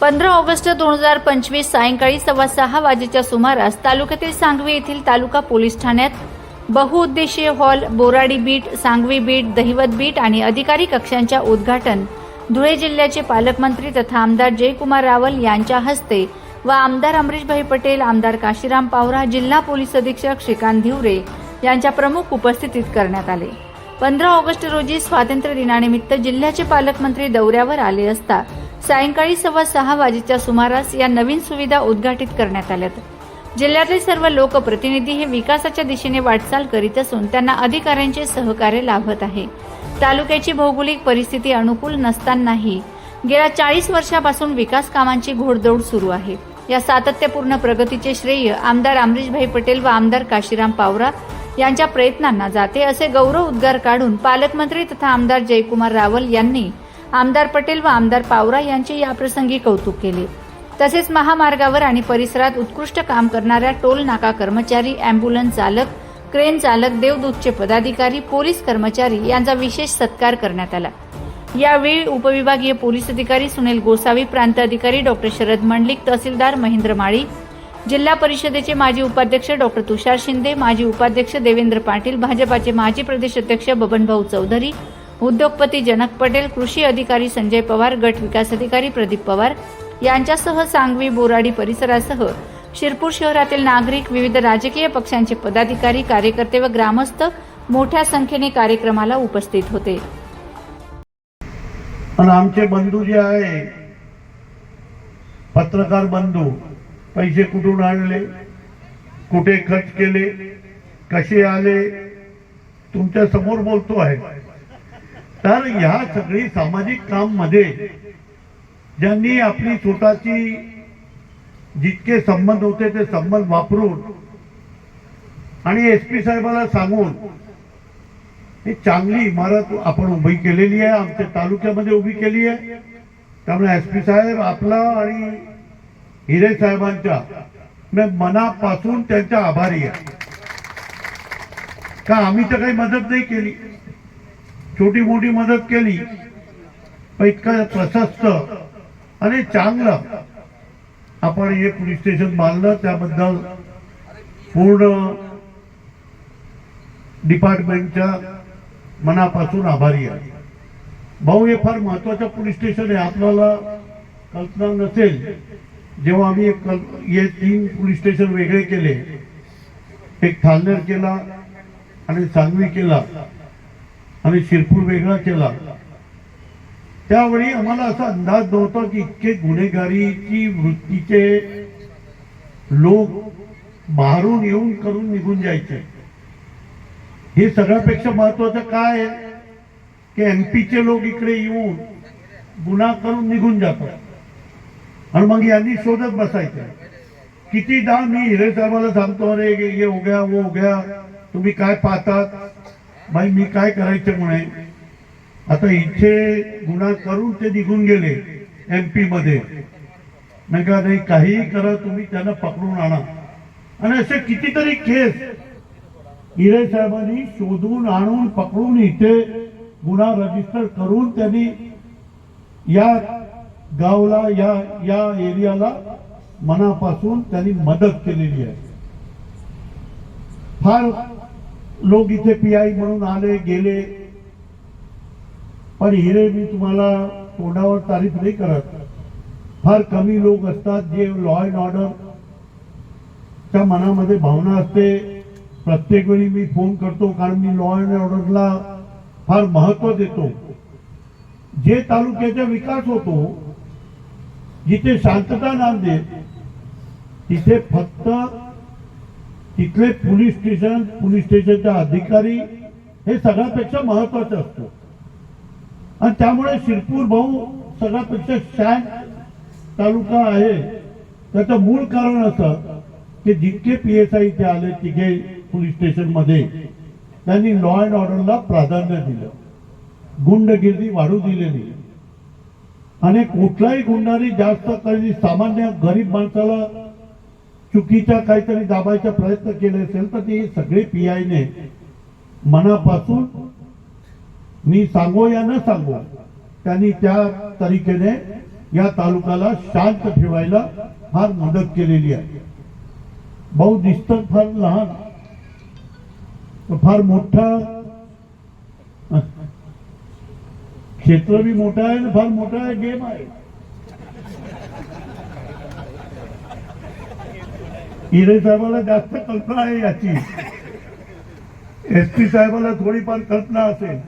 पंधरा ऑगस्ट दोन हजार पंचवीस सायंकाळी सव्वा सहा वाजेच्या सुमारास तालुक्यातील सांगवी येथील तालुका पोलीस ठाण्यात बहुउद्देशीय hall Boradi beat Sangvi beat Dahivat beat आणि अधिकारी कक्षांच्या उद्घाटन. धुळे जिल्ह्याचे पालकमंत्री तथा आमदार जयकुमार रावल यांच्या हस्ते व आमदार अमरीशभाई पटेल आमदार काशीराम पावरा जिल्हा पोलीस अधीक्षक श्रीकांत धिवरे यांच्या प्रमुख उपस्थितीत करण्यात आले. पंधरा ऑगस्ट रोजी स्वातंत्र्य दिनानिमित्त जिल्ह्याचे पालकमंत्री दौऱ्यावर आले असता सायंकाळी सव्वा सहा वाजेच्या सुमारास या नवीन सुविधा उद्घाटित करण्यात आल्यात. जिल्ह्यातले सर्व लोकप्रतिनिधी हे विकासाच्या दिशेने वाटचाल करीत असून त्यांना अधिकाऱ्यांचे सहकार्य लाभत आहे. तालुक्याची भौगोलिक परिस्थिती अनुकूल नसतानाही गेल्या चाळीस वर्षापासून विकास कामांची घोडदौड सुरू आहे. या सातत्यपूर्ण प्रगतीचे श्रेय आमदार अमरीशभाई पटेल व आमदार काशीराम पावरा यांच्या प्रयत्नांना जाते असे गौरव उद्गार काढून पालकमंत्री तथा आमदार जयकुमार रावल यांनी आमदार पटेल व आमदार पावरा यांचे याप्रसंगी कौतुक केले. तसेच महामार्गावर आणि परिसरात उत्कृष्ट काम करणाऱ्या टोल नाका कर्मचारी अँब्युलन्स चालक क्रेन चालक देवदूतचे पदाधिकारी पोलीस कर्मचारी यांचा विशेष सत्कार करण्यात आला. यावेळी उपविभागीय पोलीस अधिकारी सुनील गोसावी प्रांत अधिकारी डॉक्टर शरद मंडलिक तहसीलदार महेंद्र माळी जिल्हा परिषदेचे माजी उपाध्यक्ष डॉक्टर तुषार शिंदे माजी उपाध्यक्ष देवेंद्र पाटील भाजपाचे माजी प्रदेश अध्यक्ष बबनभाऊ चौधरी उद्योगपती जनक पटेल कृषी अधिकारी संजय पवार गट विकास अधिकारी प्रदीप पवार यांच्यासह सांगवी बोराडी परिसरासह शिरपूर शहरातील नागरिक विविध राजकीय पक्षांचे पदाधिकारी कार्यकर्ते व ग्रामस्थ मोठ्या संख्येने कार्यक्रमाला उपस्थित होते. आमचे बंधू जे आहे पत्रकार बंधू पैसे कुठून आणले कुठे खर्च केले कसे आले तुमच्यासमोर बोलतो आहे. तर ह्या सगळी सामाजिक काममध्ये ज्यांनी आपली स्वतःची जितके संबंध होते ते संबंध वापरून आणि एस पी साहेबाला सांगून ही चांगली इमारत आपण उभी केलेली आहे आमच्या तालुक्यामध्ये उभी केली आहे. त्यामुळे एस पी साहेब आपला आणि हिरे साहेबांच्या मी मनापासून त्यांच्या आभारी आहे. का आम्ही तर काही मदत नाही केली. छोटी मोठी मदत केली. पण इतकं प्रशस्त आणि चांगलं आपण हे पोलीस स्टेशन बांधलं त्याबद्दल पूर्ण डिपार्टमेंटच्या मनापासून आभारी आहे. भाऊ हे फार महत्वाचं पोलीस स्टेशन आहे. आपल्याला कल्पना नसेल. जेव्हा आम्ही एक कल- हे तीन पोलीस स्टेशन वेगळे केले. एक थालनेर केला आणि सांगवी केला. आणि शिरपूर वेगळा केला. त्यावेळी आम्हाला असा अंदाज नव्हता की इतके गुन्हेगारीची वृत्तीचे लोक बाहेरून येऊन करून निघून जायचे. हे सगळ्यापेक्षा महत्वाचं काय आहे? की एमपीचे लोक इकडे येऊन गुन्हा करून निघून जातात. आणि मग यांनी शोधत बसायचं. कितीदा मी हिरे साहेबाला सांगतो अरे ये ये हो गया वो हो गया. तुम्ही काय पाहतात? बाई मी काय करायचं म्हणे? आता इथे गुन्हा करून ते निघून गेले एमपी मध्ये. नाही का नाही काहीही करा तुम्ही त्यांना पकडून आणा. आणि असे कितीतरी केस हिरे साहेबांनी शोधून आणून पकडून इथे गुन्हा रजिस्टर करून त्यांनी या गावला या या एरियाला मनापासून त्यांनी मदत केलेली आहे. फार लोक इथे पी आय म्हणून आले गेले. पण हिरे मी तुम्हाला तोंडावर तारीफ नाही करत. फार कमी लोक असतात जे लॉ अँड ऑर्डर च्या मनामध्ये भावना असते. प्रत्येक वेळी मी फोन करतो कारण मी लॉ अँड ऑर्डरला फार महत्त्व देतो. जे तालुक्याचा विकास होतो जिथे शांतता नांदेल तिथे फक्त तिथले पोलीस स्टेशन पोलीस स्टेशनचा अधिकारी हे सगळ्यापेक्षा महत्वाचं असतं. आणि त्यामुळे शिरपूर भाऊ सगळ्यापेक्षा शांत तालुका आहे. त्याचं मूळ कारण असं की जितके पी एस आय इथे आले तिघे पोलीस स्टेशनमध्ये त्यांनी लॉ अँड ऑर्डरला प्राधान्य दिलं. गुंडगिरी वाढू दिलेली. आणि कुठलाही गुंडारी जास्त काही सामान्य गरीब माणसाला चुकीच्या काहीतरी दाबायचा प्रयत्न केले असेल तर ते सगळे पी आयने मनापासून मी सांगो या न सांगो त्यांनी त्या तरीकेने या तालुक्याला शांत ठेवायला फार मदत केलेली आहे. भाऊ दिसत फार लहान फार मोठा. क्षेत्र बी मोठा आहे आणि फार मोठा आहे गेम आहे. हिरे साहेबाला जास्त कल्पना आहे याची. एस पी साहेबाला थोडीफार कल्पना असेल.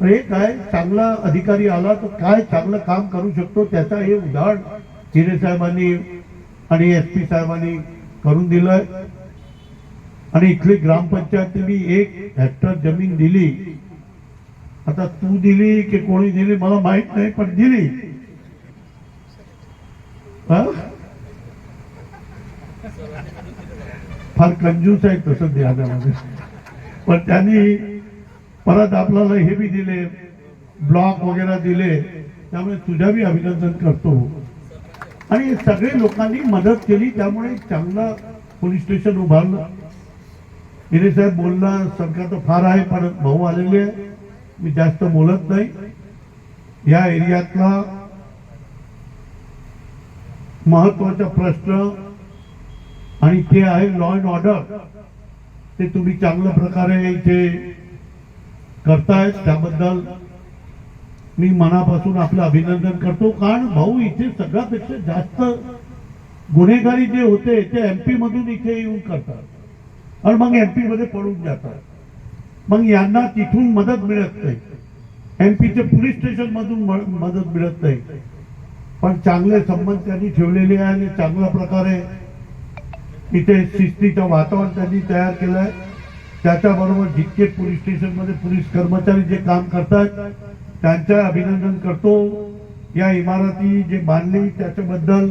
पण हे काय चांगला अधिकारी आला तर काय चांगलं काम करू शकतो त्याचा हे उदाहरण चिरे साहेबांनी आणि एस पी साहेबांनी करून दिलंय. आणि इथली ग्रामपंचायतीने एक हेक्टर जमीन दिली. आता तू दिली की कोणी दिली मला माहीत नाही पण दिली. हा? फार कंजूस आहे तसं ध्यानामध्ये पण त्यांनी परत आपल्याला हे बी दिले ब्लॉक वगैरे दिले त्यामुळे तुझ्या बी अभिनंदन करतो. आणि सगळे लोकांनी मदत केली त्यामुळे चांगलं पोलीस स्टेशन उभारलं. हिरे साहेब बोलणं सरकार तर फार आहे पण भाऊ आलेले मी जास्त बोलत नाही. या एरियातला महत्त्वाचा प्रश्न आणि ते आहे लॉ अँड ऑर्डर ते तुम्ही चांगल्या प्रकारे इथे करतायत त्याबद्दल मी मनापासून आपलं अभिनंदन करतो. कारण भाऊ इथे सगळ्यापेक्षा जास्त गुन्हेगारी जे होते ते एमपी मधून इथे येऊन करतात. आणि मग एमपी मध्ये पडून जातात. मग यांना तिथून मदत मिळत नाही. एमपीचे पोलीस स्टेशन मधून मदत मिळत नाही. पण चांगले संबंध त्यांनी ठेवलेले आहे आणि चांगल्या प्रकारे इथे शिस्तीचं वातावरण त्यांनी तयार केलंय. त्याच्याबरोबर जितके पोलीस स्टेशनमध्ये पोलीस कर्मचारी जे काम करतात त्यांचं अभिनंदन करतो. या इमारती जे बांधली त्याच्याबद्दल